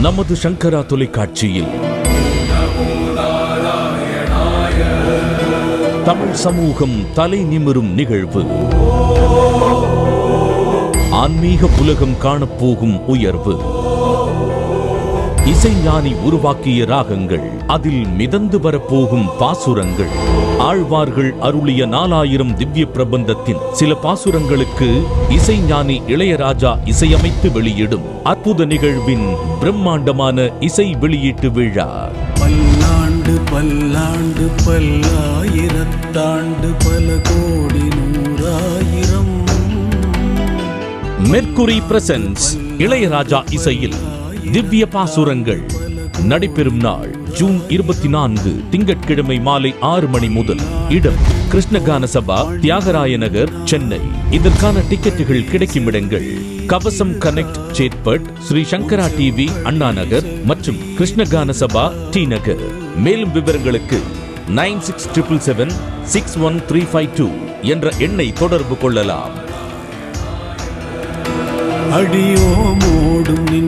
நமது சங்கரா தொலைக்காட்சியில். தமிழ் சமூகம் தலை நிமிரும் நிகழ்வு. ஆன்மீக உலகம் காணப்போகும் உயர்வு. இசைஞானி உருவாக்கிய ராகங்கள் அதில் மிதந்து வரப்போகும் பாசுரங்கள். ஆழ்வார்கள் அருளிய நாலாயிரம் திவ்ய பிரபந்தத்தின் சில பாசுரங்களுக்கு இசைஞானி இளையராஜா இசையமைத்து வெளியிடும் அற்புத நிகழ்வின் பிரம்மாண்டமான இசை வெளியீட்டு விழா. பல்லாண்டு பல்லாண்டு பல்லாயிரத்தாண்டு பல கோடி நூறாயிரம். மெர்க்குரி பிரசன்ஸ் இளையராஜா இசையில். திவ்ய பாசுரங்கள். நடைபெறும் நாள் ஜூன் இருபத்தி நான்கு திங்கட்கிழமை மாலை ஆறு மணி முதல். இடம் கிருஷ்ணகான சபா தியாகராய நகர் சென்னை. இதற்கான டிக்கெட்டுகள் கிடைக்கும் இடங்கள் கவசம் கனெக்ட் சேத்பட் ஸ்ரீ சங்கரா டிவி அண்ணா நகர் மற்றும் கிருஷ்ணகான சபா டி நகர். மேலும் விவரங்களுக்கு nine six triple seven six one three five two என்ற எண்ணை தொடர்பு கொள்ளலாம். அடியோமோடும் நின்